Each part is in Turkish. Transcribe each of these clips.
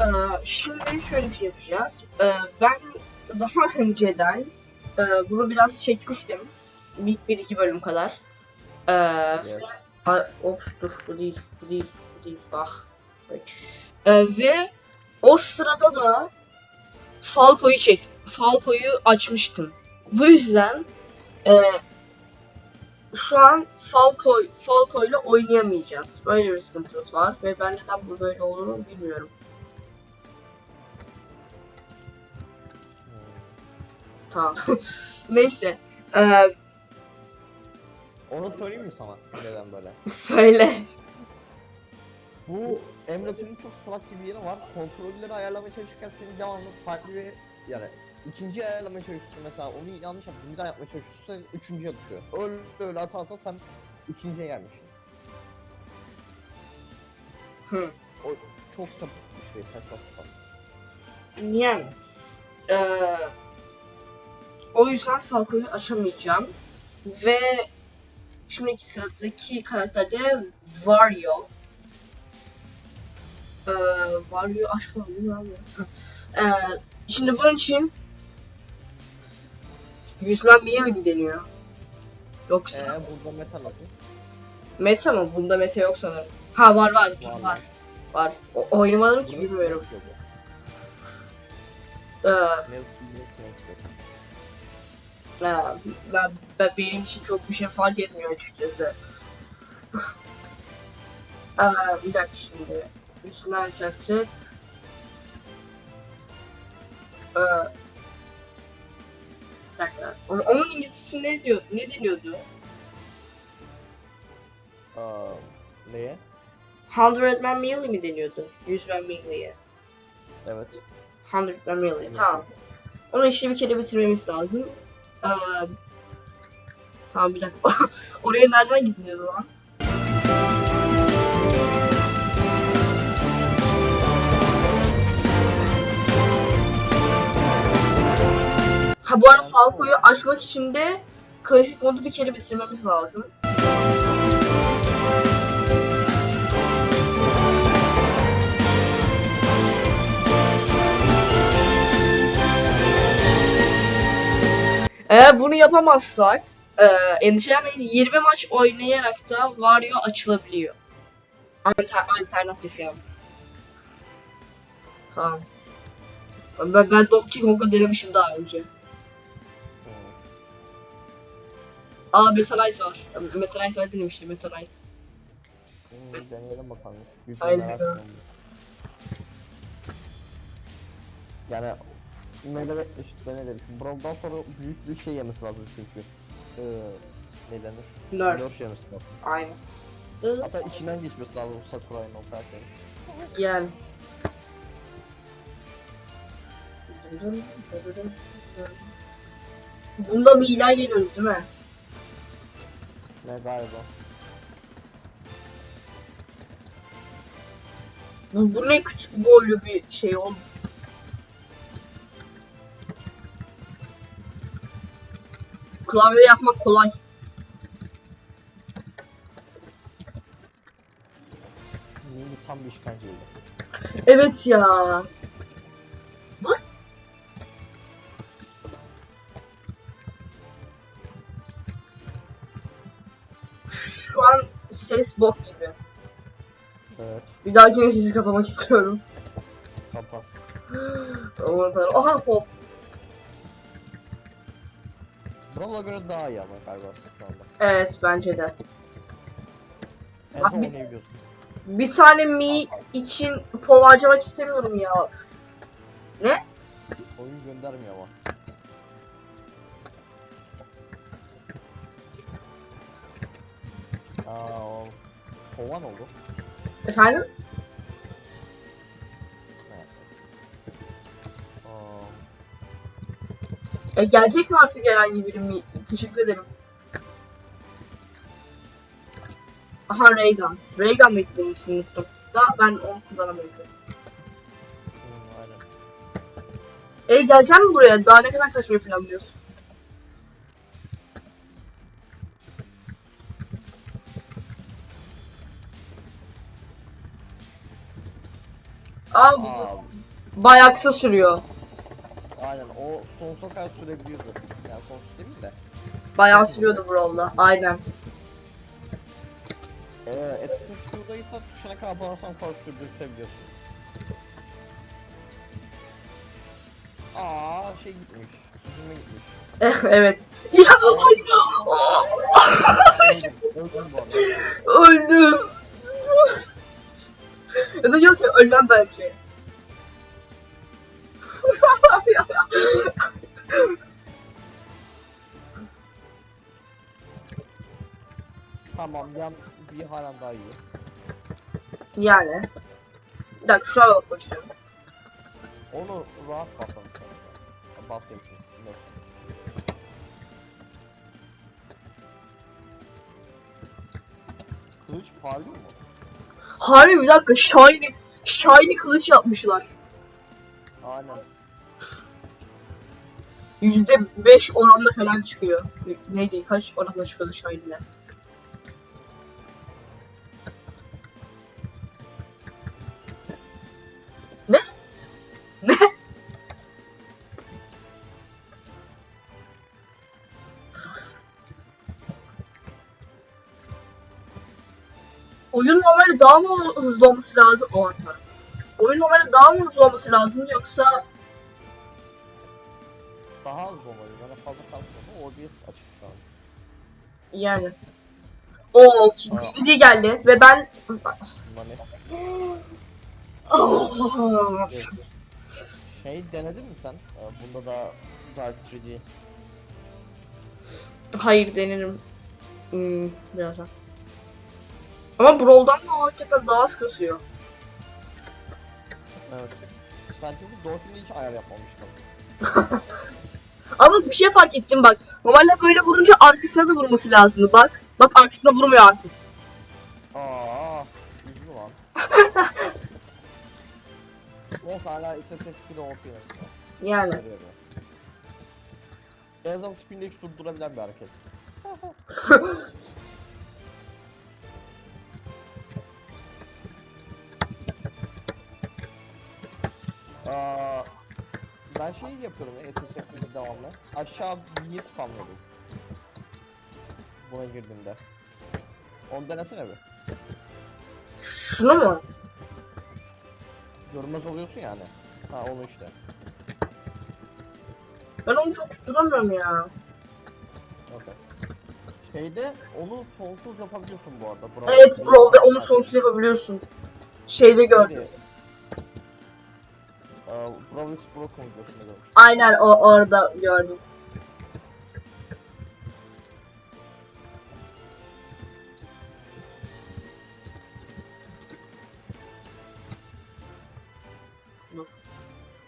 Ee, şimdi şöyle bir şey yapacağız. Ee, ben daha önceden e, bunu biraz çekmiştim. Bir, bir iki bölüm kadar. Ee, Evet. Ay, ops dur bu değil, bu değil, bu değil bak. Ee, ve o sırada da Falco'yu çek, Falco'yu açmıştım. Bu yüzden e, şu an Falco, Falco ile oynayamayacağız. Böyle bir sıkıntımız var ve ben neden bu böyle olduğunu bilmiyorum. Tamam. Neyse. Ee, Onu söyleyeyim mi sana? Neden böyle? söyle. Bu emülatörün çok salakça bir yeri var. Kontrolleri ayarlamaya çalışırken senin devamlı farklı bir yani ikinci ayarlamaya çalışıyorsun mesela onu yanlış yaptın bir daha yapmaya çalışıyorsun sen üçüncüye atıyor. Öyle öyle ata ata sen ikinciye gelmişsin. Hı. O çok sapık bir şey saçma sapan. Yani. Ee, o yüzden Falco'yu aşamayacağım. Ve şimdiki sıradaki karakter de Wario. Ee, Wario aşmam bilmiyorum. Ee, şimdi bunun için yıl mı deniyor? Yoksa Eee burada metal nasıl? meta mı? Bunda meta yok sanırım. Ha var var dur Var, var. var. Var. O, oynamadım ki bilmiyorum. Ee, Ha, ben, ben benim için çok bir şey fark etmiyor açıkçası. Aa, bir dakika şimdi. Üstüne açacaksak. Aa, bir dakika. Onun, onun İngilizcesi ne diyor? Ne deniyordu? Aa, neye? Hundred Man Melee mi deniyordu? Yüz Man Melee'ye. Evet. Hundred Man Melee. Tamam. Onu işte bir kere bitirmemiz lazım. Tamam bir dakika. Oraya nereden gidiyordu lan? Ha bu arada Falco'yu açmak için de klasik modu bir kere bitirmemiz lazım. Eğer bunu yapamazsak e, endişelenmeyin 20 maç oynayarak da Wario açılabiliyor. Alter, alternatif yani. Tamam. Ben, ben Donkey Kong'a denemişim daha önce. Aa Meta Knight var. Meta Knight var denemiştim Meta Knight. Hmm, deneyelim bakalım. Aynen. Yani de işte ne dedim. Brawl'dan sonra büyük bir şey yemesi lazım çünkü. Ee, ne denir? Nerf. Nerf yemesi lazım. Aynen. Hatta içinden geçmesi lazım Sakura'nın o karakterin. Yani. Bunda miler geliyor değil mi? Ne galiba. Bu, bu ne küçük boylu bir şey oldu. Klavyede yapmak kolay. Mini tam bir işkenceydi. Evet ya. Bak. Şu an ses bok gibi. Evet. Bir dahakine sesi kapamak istiyorum. Kapat. Aman tanrım. Aha hop. Brawl'a göre daha iyi ama galiba anda. Evet bence de. En Ah, son bir- oynayabiliyorsun. Bir tane mi için pov harcamak istemiyorum ya. Ne? Oyun göndermiyor ama. Aa, o kovan oldu. Efendim? E, gelecek mi artık herhangi biri mi? Teşekkür ederim. Aha Raygun. Raygun bunun ismini unuttum. Da ben onu kullanamıyorum. hmm. E geleceğim mi buraya? Daha ne kadar kaçmayı planlıyorsun? Abi bu Aa, bayağı kısa sürüyor. Aynen o sonsuza kadar sürebiliyordu. Yani sonsuz değil de. Bayağı sürüyordu Brawl'da. Aynen. Ee, SSS'da ise tuşuna kadar basarsan fazla sürdürtebiliyorsun. Aa şey gitmiş. Süzülme gitmiş. evet. Ya hayır. Öldüm, öldüm bu arada. Öldüm. ya da yok ya ölmem belki. Tamam yan bir halen daha iyi. yani. Bir dakika şuna bakmak istiyorum. Onu rahat basalım. Bas yapayım. Dur. Kılıç parlıyor mu? Harbi bir dakika shiny shiny kılıç yapmışlar. Aynen. %5 oranla falan çıkıyor. Neydi kaç oranla çıkıyordu shiny'ler? Ne? Ne? Oyun normalde daha mı hızlı olması lazım? Tanrım. Oyun normalde daha mı hızlı olması lazım yoksa az olmalı. Bana fazla kalkmadı. OBS açık şu an. Yani. O DVD geldi ve ben ne? Ah, Evet. Şey denedin mi sen? Bunda da Dark 3D. Hayır denerim. Hmm, birazdan. Ama Brawl'dan da hakikaten daha az kasıyor. Evet. Ben çünkü Dolphin'de hiç ayar yapmamıştım. Ama bir şey fark ettim bak. Normalde böyle vurunca arkasına da vurması lazımdı bak. Bak arkasına vurmuyor artık. Aa, üzüldü lan. Neyse hala SSF 2'de OP Yani. En azından spin'de hiç durdurabilen bir hareket. ben şey yapıyorum ya SSF'de devamlı. Aşağı bir spamlıyorum. Buna girdiğimde. Onu denesene bir. Şunu mu? Görünmez oluyorsun yani. Ha onu işte. Ben onu çok tutturamıyorum ya. Okay. Şeyde onu sonsuz yapabiliyorsun bu arada. Brawl- Evet Brawl'da onu sonsuz yapabiliyorsun. Şeyde gördüm. Brawl X videosunda görmüştüm. Aynen o orada gördüm.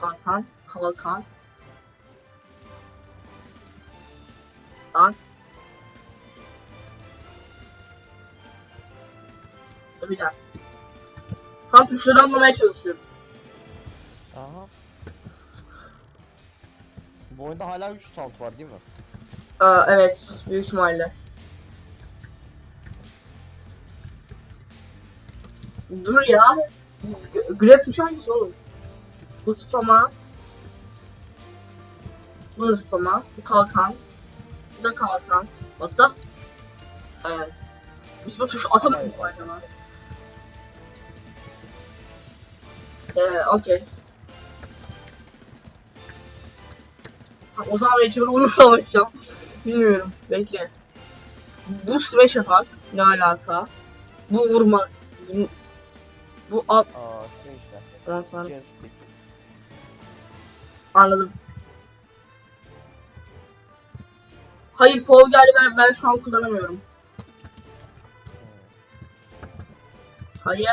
Hakan, Hakan. Lan. Dur Bir dakika. Şu an tuşları anlamaya çalışıyorum. Aha. Bu oyunda hala 3 sound var değil mi? Aa, evet, büyük ihtimalle. Dur ya. G- tuşu hangisi oğlum? Bu zıplama. Bu da zıplama. Bu kalkan. Bu da kalkan. What the? Evet. Biz bu tuşu atamadık mı acaba? Ee, okey. O zaman mecbur onu savaşacağım. Bilmiyorum. Bekle. Bu smash atak. Ne alaka? Bu vurma. Bu, bu up. Aa şey işte. Var. Joystick. Anladım. Hayır Paul geldi ben, ben şu an kullanamıyorum. Hayır.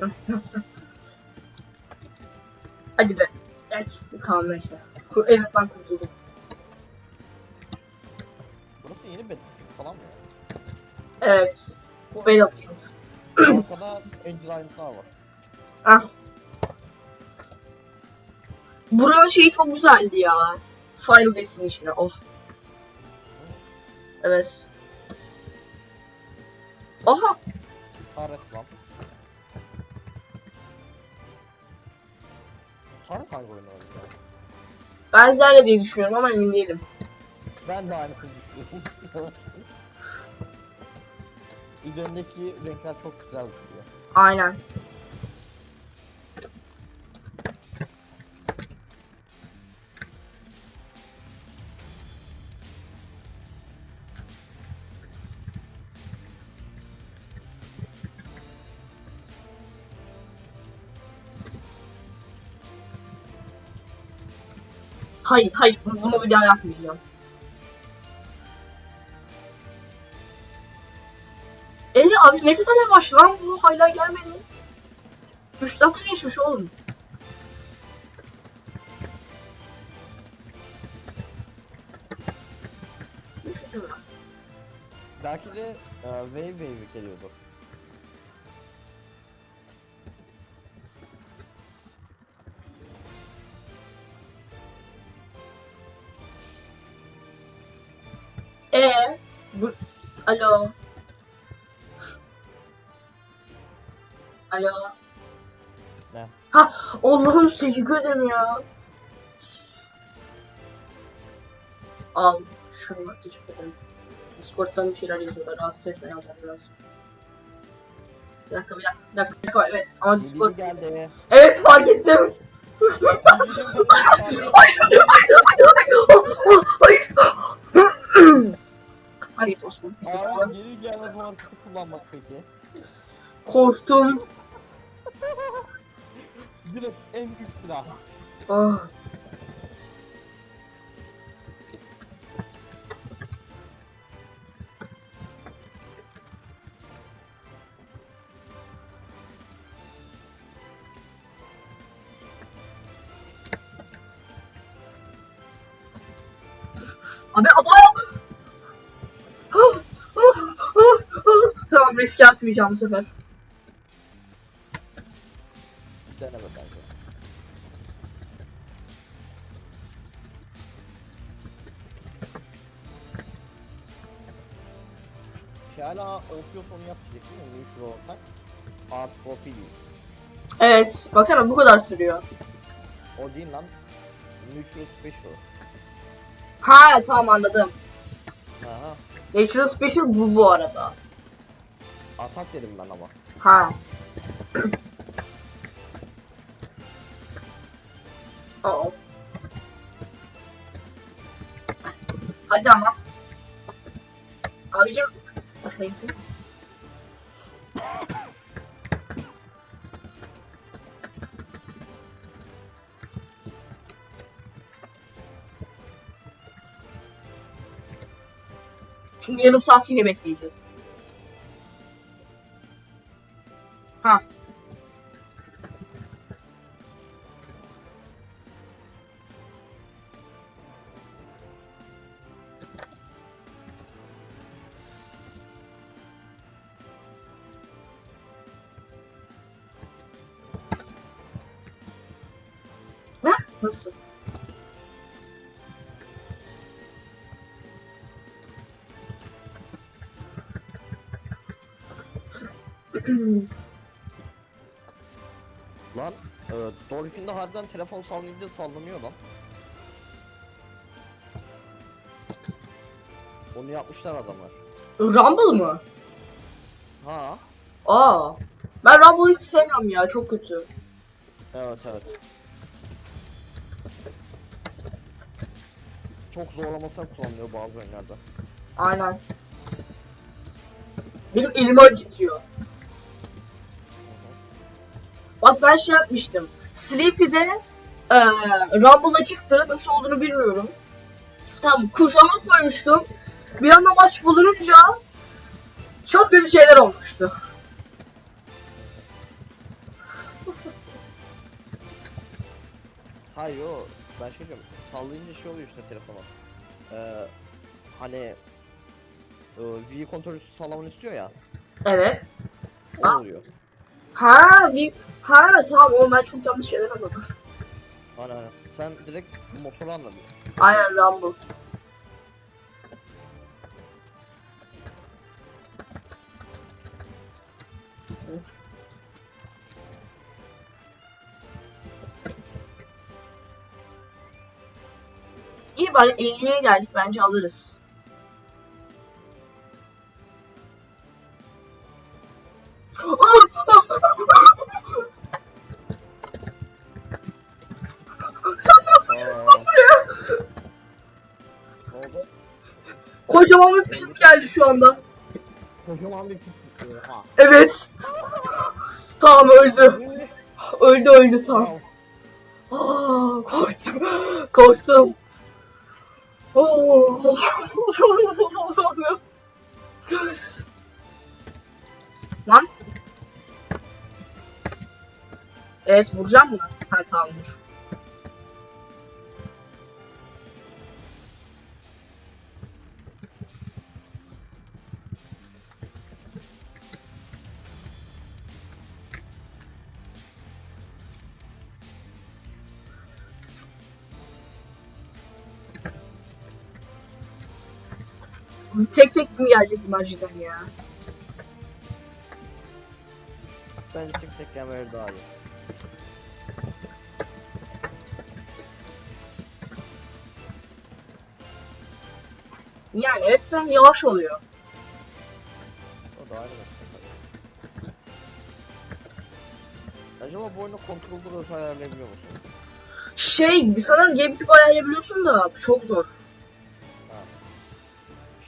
Hadi be. Geç. Tamam neyse. En azından kurtuldum. Burası yeni Battlefield falan mı? Evet. Bu Battlefield. Arkada Angel Island'lar var. Ah. Buranın şeyi çok güzeldi ya. Final Destination'ı. Of. Evet. Aha. Taret lan. Taret hangi oyun oynuyor? ya? Ben Zelda diye düşünüyorum ama emin değilim. Ben de aynısını düşünüyorum. Üzerindeki renkler çok güzel duruyor. Aynen. Hayır, hayır. Bunu bir daha yapmayacağım. Ee abi ne kadar yavaş lan bu hala gelmedi. 3 dakika geçmiş oğlum. Belki de e, Wave Wave geliyordur. Alo. Alo. Ne? Ha, Allah'ım teşekkür ederim ya. Al. Şunu teşekkür ederim. Discord'dan bir şeyler yazıyorlar. Rahatsız etmeyin hocam biraz. Bir dakika, bir dakika, bir dakika, bir dakika. Evet, ama Discord... geldi. Evet, fark ettim. Hayır, hayır, hayır, hayır, hayır, hayır. Hayır dostum. Abi geri gelmez marketi kullanmak peki. Korktum. Direkt en büyük silah. Ah. Abi adam! Riske atmayacağım bu sefer. Deneme bence. Şey hala okuyor sonu yapacak değil mi? Şu ortak. Art değil. Evet, baksana bu kadar sürüyor. O değil lan. Neutral Special. Ha tamam anladım. Aha. Natural Special bu bu arada. Atak dedim ben ama. Ha. Oo. Hadi ama. Abicim. Şimdi yarım saat yine bekleyeceğiz. Ha. Ne? Nasıl? Lan e, Dolphin'de harbiden telefon sallayınca sallanıyor lan. Onu yapmışlar adamlar. Rumble mı? Ha. Aa. Ben Rumble'ı hiç sevmiyorum ya. Çok kötü. Evet evet. Çok zorlamasına kullanılıyor bazı oyunlarda. Aynen. Benim elimi acıtıyor. Bak ben şey yapmıştım. Sleepy'de eee Rumble açıktı. Nasıl olduğunu bilmiyorum. Tamam kuşama koymuştum. Bir anda maç bulununca çok kötü şeyler olmuştu. Hayır o ben şey diyorum sallayınca şey oluyor işte telefona. Ee, hani e, V kontrolü sallamanı istiyor ya. Evet. O oluyor. Ha, bir... Ha tamam o ben çok yanlış şeyler anladım. Aynen aynen. Sen direkt motoru anladın. Aynen Rumble. İyi bari 50'ye geldik bence alırız. Şu anda. Kocaman bir pis. Ha. Evet. Tamam öldü. Öldü öldü tamam. Aa, korktum. Korktum. Oo. Lan. Evet vuracağım mı? Ha tamam vur. Tek tek mi gelecek imajiden ya? Bence tek tek yemeleri daha iyi. Yani evet de yavaş oluyor. O da aynı. Acaba bu oyunda kontrolü özel ayarlayabiliyor musun? Şey sanırım GameCube ayarlayabiliyorsun da çok zor.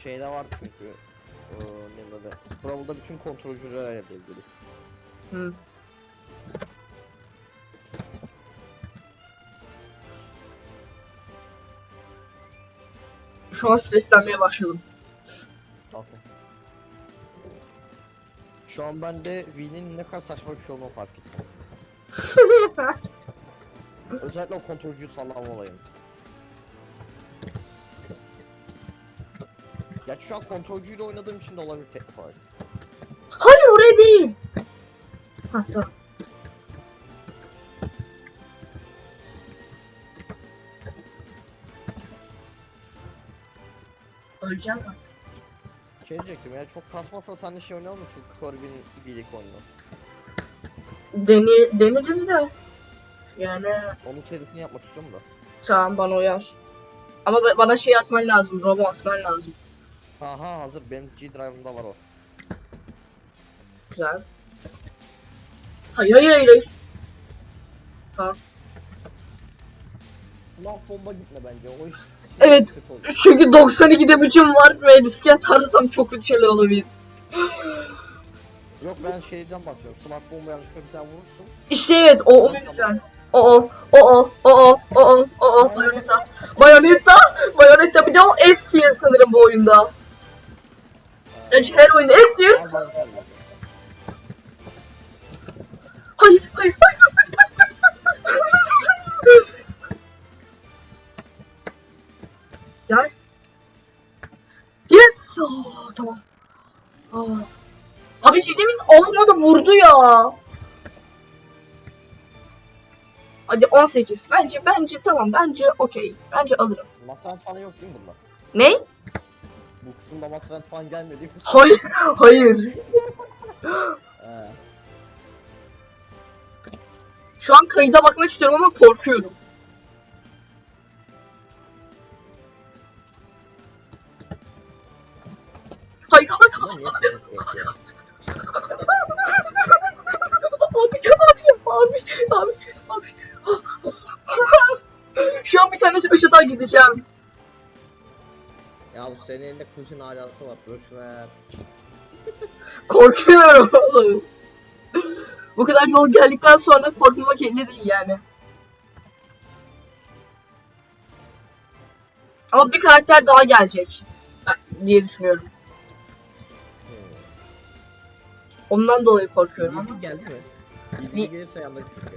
Şeyde var çünkü. Ee, ne adı? Brawl'da bütün kontrolcüleri ayarlayabiliriz. Hı. Şu an streslenmeye başladım. Okey. Şu an ben de V'nin ne kadar saçma bir şey olduğunu fark ettim. Özellikle o kontrolcüyü sallama olayım. Gerçi şu an kontrolcüyle oynadığım için de olabilir tek fark. Hayır oraya değil. Ha tamam. Öleceğim mi? Şey diyecektim ya çok kasmazsa sen de şey oynayalım mı şu Kirby'nin birlik oyunu. Dene, deneriz de. Yani Onun telifini yapmak istiyorum da. tamam bana uyar. Ama ba- bana şey atman lazım, robo atman lazım. Aha hazır benim G Drive'ımda var o. Güzel. Hayır hayır hayır. hayır. Tamam. Sınav bomba gitme bence o iş. Evet. Kötü olur. Çünkü 92'de gücüm var ve riske atarsam çok kötü şeyler olabilir. Yok ben şeyden bahsediyorum. Smart bomba yanlışlıkla bir tane vurursun. İşte evet o o yüzden. O o o o o o o o o Bayonetta. Bayonetta. Bayonetta bir de o S tier sanırım bu oyunda. Gerçi her oyunda de. Hayır hayır hayır. Gel. Yes. Oh, tamam. Aa. Abi ciddi misin? Olmadı vurdu ya. Hadi 18. Bence bence tamam. Bence okey. Bence alırım. Masraf falan yok değil mi bunda? Ne? Kısımda masraf falan gelmedi. Hayır. Hayır. Ee, Şu an kayıda bakmak istiyorum ama korkuyorum. Hayır hayır. sıkıntı yok? Senin elinde kılıcın alası var. Boş ver. Korkuyorum. Bu kadar yol geldikten sonra korkmamak elde değil yani. Ama bir karakter daha gelecek. Ben- diye düşünüyorum. Hmm. Ondan dolayı korkuyorum ama. Bilgi geldi mi? Bilgi gelirse çünkü.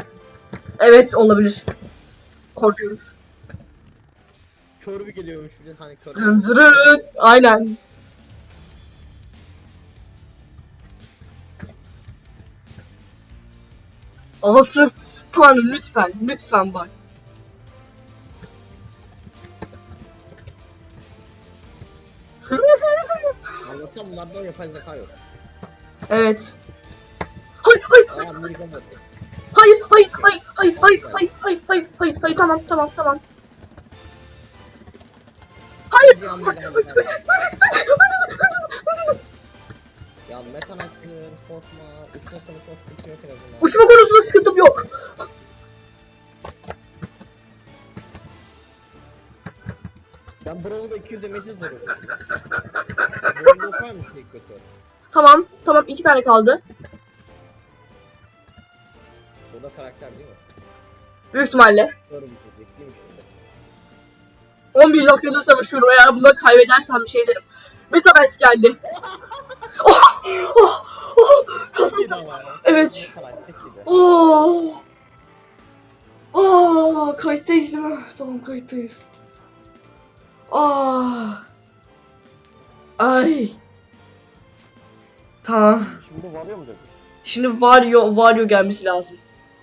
Evet olabilir. Korkuyorum. Kör bir geliyormuş bir de hani kör. Dındırın. Aynen. Altı. Tanrım lütfen. Lütfen bak. Anlatsam bunlardan yapay zeka yok. Evet. hayır, Aa Mirgan öldü. hayır, hayır, hayır, hayır, hayır, hayır, hayır, hayır, hayır, hayır, tamam, tamam, tamam. Hayır, Ya metan aksın, korkma. Uçma konusunda sıkıntı yok en azından. Uçma konusunda sıkıntım yok. Ben Brawl'da 200 damage'e zoruyorum. Brawl'da var mı şey kötü? Tamam, tamam, iki tane kaldı. O da karakter değil mi? Büyük ihtimalle. Doğru bir şey. Bekleyeyim şimdi. 11 dakikadır savaşıyorum. Eğer bunu kaybedersem bir şey derim. Metanet geldi. Oh, oh, oh, kazandım. Evet. Oh. Oh, kayıttayız değil mi? Tamam kayıttayız. Ah. Ay. Tamam. Şimdi varıyor mu dedi? Şimdi Vario, Vario gelmesi lazım.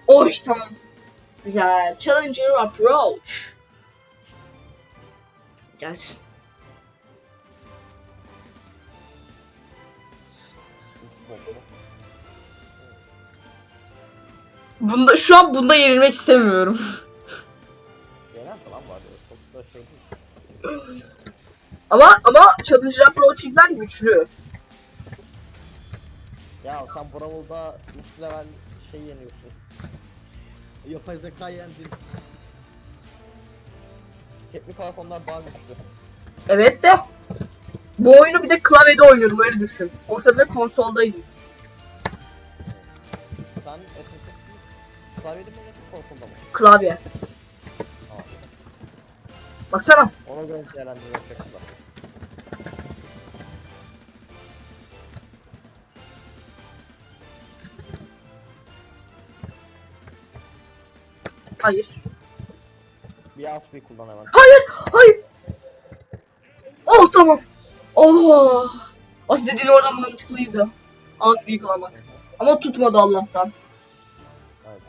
Oh tamam. Güzel. Challenger approach. Gelsin. Bunda şu an bunda yenilmek istemiyorum. Yener falan varıyor. Çok da şey değil. ama ama Challenger approach'lar güçlü. Ya sen Brawl'da 3 level şey yeniyorsun. Yapay zeka yendin. Teknik olarak onlar daha güçlü. Evet de bu oyunu bir de klavyede oynuyorum öyle düşün. O sırada konsoldaydım. Sen SSD klavyede mi oynuyorsun konsolda mı? Klavye. Tamam. Baksana. Ona göre değerlendirme yapacaksın. Hayır. Alt bir kullan hemen. Hayır. Hayır. Oh tamam. Oh. Aslında dediğin oradan mantıklıydı. Az bir yıkalamak. Ama tutmadı Allah'tan. Evet.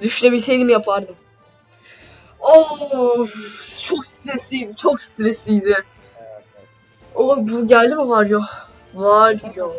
Düşünebilseydim yapardım. Oh, çok stresliydi, çok stresliydi. Evet, evet. Oh, bu geldi mi Vario? Vario.